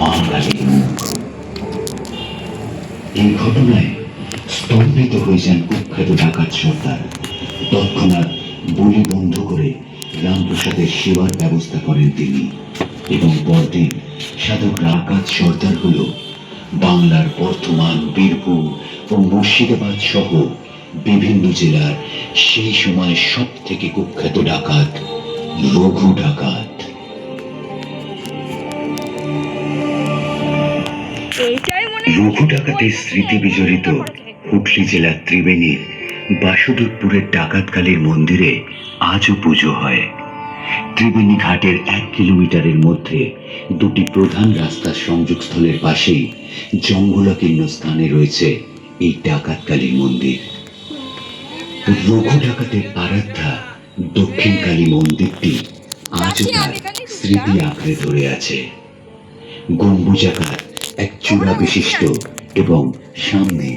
মা কালীর মুখ এই ঘটনায় স্তম্ভিত হয়ে যান কুখ্যাত ডাকাত সর্দার। তৎক্ষণাৎ বলি বন্ধ করে রামপ্রসাদের সেবার ব্যবস্থা করেন তিনি এবং পরদিন সাধক রাকাত সর্দার হল বাংলার বর্তমান বীরভূম ও মুর্শিদাবাদ সহ বিভিন্ন জেলার সেই সময় সব থেকে কুখ্যাত ডাকাত রঘু ডাকাত। মনে হয় স্মৃতি বিজড়িত হুগলি জেলার ত্রিবেণীর বাসুদেবপুরের ডাকাতকালীর মন্দিরে আজও পুজো হয়। ত্রিবেণী ঘাটের এক কিলোমিটারের মধ্যে দুটি প্রধান রাস্তার সংযোগস্থলের পাশেই জঙ্গলাকীর্ণ স্থানে রয়েছে এই ডাকাতকালীর মন্দির। রঘু ডাকাতের আরাধ্যা দক্ষিণকালী মন্দিরটি আজও তার স্মৃতি আঁকড়ে ধরে আছে। গম্বুজাকার এক চূড়া বিশিষ্ট এবং সামনে